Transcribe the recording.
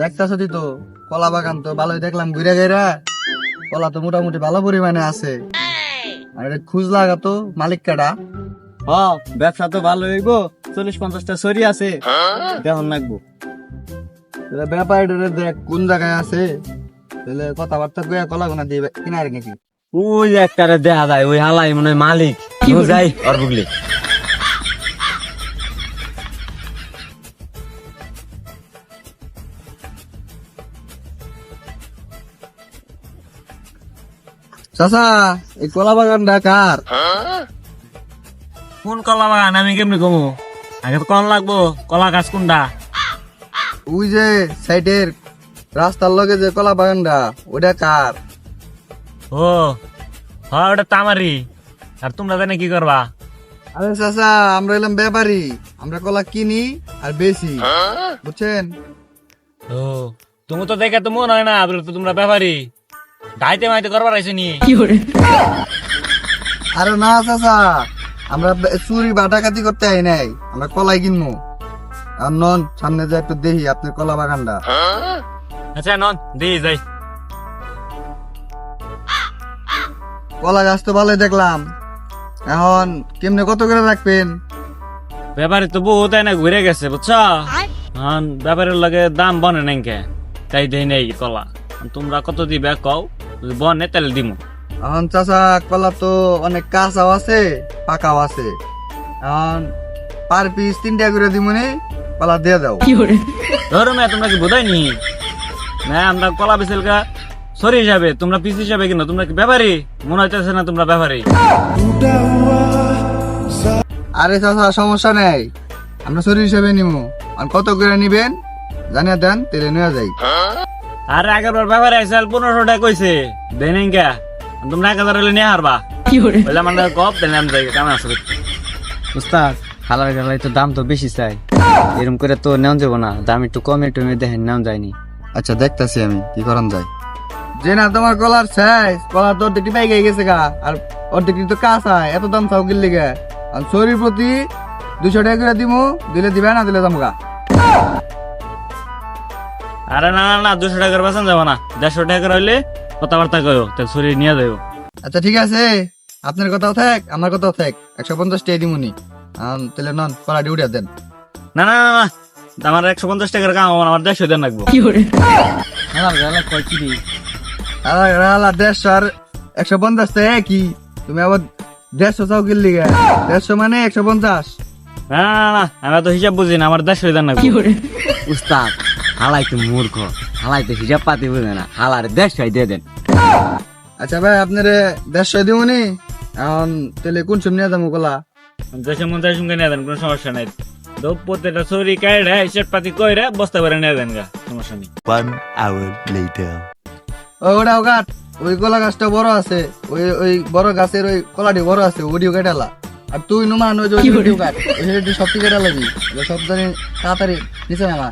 দেখতেছ তো কলা বাগান তো ভালোই দেখলাম ঘুরে গেরা কলা তো মোটামুটি ভালো পরিমাণে আছে। আর এটা খুঁজ লাগা তো মালিক কাটা হ ব্যবসা তো ভালো হইব চল্লিশ পঞ্চাশটা সরি আছে। দেখন লাগবো। ব্যাপারী দেখ কোন জায়গায় আছে? তাহলে কথাবার্তা কইয়া কলা গোনা দিয়ে কিনারে নাকি ওই যে একটারে দেখা যায় ওই হালাই মনে হয় মালিক। যাই ওর বুগলি চাচা এই কলা বাগানটা কার? কোন কলা বাগান আমি কেমনি কমু? আগে তো কন লাগবো কলা গাছ কোনটা? ওই যে সাইডের রাস্তার লগে যে কলা বাগানটা ওটা কার? ও হ্যাঁ ওটা তামারি। আর তোমরা জানে কি করবা? আরে চাচা আমরা এলাম ব্যাপারী। আমরা কলা কিনি আর বেশি বুঝছেন? ও তুমি তো দেখে তো মনে হয় না বলে তো তোমরা ব্যাপারি। গাইতে মাইতে করবার আইছো নি? আরে না চাচা আমরা বে- চুরি বাটাকাতি করতে আই নাই আমরা কলাই কিনবো আর নন সামনে যে একটু দেখি আপনার কলা বাগানটা। আচ্ছা নন দিয়ে যাই। কলা গাছ তো ভালোই দেখলাম। এখন কেমনে কত করে রাখবেন? ব্যাপারি তো বহুত না ঘুরে গেছে বুঝছ? এখন ব্যাপারের লাগে দাম বনে নাই কে তাই দেই নাই কলা। তোমরা কত দিবে কও? যদি বনে তাহলে দিমু। এখন চাচা কলা তো অনেক কাঁচাও আছে পাকাও আছে। এখন পার পিস তিনটা করে দিমুনি কলা দিয়ে দাও। ধরো মেয়ে তোমরা কি বোধাই নি? না আমরা কলা বেচেল গা সরি হিসাবে তোমরা পিস হিসাবে কিনা তোমরা কি ব্যাপারি? মনে হইতেছে না তোমরা ব্যাপারি। আরে চাচা সমস্যা নেই। আমরা শরীর হিসাবে নিমু। আর কত করে নিবেন? জানিয়ে দেন তেলে নিয়ে যাই আর আগের বার ব্যাপারে আইসাল পনেরোশো টাকা কইছে। কে তোমরা এক হাজার হলে নিয়ে হারবা। বললে আমার কপ তাহলে আমি যাই কেমন আসবে উস্তাদ হালার গালাই তো দাম তো বেশি চাই। এরকম করে তো নেওয়া যাব না। দাম একটু কমে টমে দেখেন নেওয়া যায়নি। আচ্ছা দেখতাছি আমি কি করান যায়। যে না তোমার কলার সাইজ কলার তো অর্ধেকটি পাই গেছে গা। আর অর্ধেকটি তো কাঁচা এত দাম চাও কিনলে গে? আর শরীর প্রতি দুশো টাকা করে দিমু দিলে দিবে না দিলে দাম গা। আরে না না না দুশো টাকার বেতন যাব না। দেড়শো টাকা হইলে কথাবার্তা কয়ো তাহলে শরীর নিয়ে যাব আচ্ছা ঠিক আছে। আপনার কথাও থাক আমার কথাও থাক। একশো পঞ্চাশ টাকা দিমুনি। তাহলে নন কলা ডিউটি দেন। না না না না আমার একশো পঞ্চাশ টাকার কাম হবে না, আমার দেড়শো দেন লাগবো। হালার গালাই কয় কি রে? আর আলা দেড়শো আর একশো পঞ্চাশ টাকা একই। তুমি আবার দেড়শো চাও কিনলি দেড়শো মানে একশো পঞ্চাশ। না না না, না আমি তো হিসাব বুঝি না আমার দেড়শো দেন লাগবো উস্তাদ হালাই তো মূর্খ। হালাই তো হিসাব পাতি বুঝে না। হালার দেড়শাই দিয়ে দেন। আচ্ছা ভাই আপনার দেড়শো দিমুনি? এখন তাহলে কোন সময় নিয়ে যাব কলা? দেশের মধ্যে সঙ্গে নিয়ে দেন কোনো সমস্যা নাই। তো প্রত্যেকটা শরীর কাইড়ে হিসাব পাতি কইরে বস্তা করে নিয়ে দেন গা সমস্যা নেই। One hour later. ও ওটাও কাট ওই কলা গাছটা বড় আছে ওই ওই বড় গাছের ওই কলাটি বড় আছে ওডিও কেটালা আর তুই নুমান ওই যে ওডিও কাট ওই সব থেকে কেটা লাগি সব জানি তাড়াতাড়ি নিচে নামা।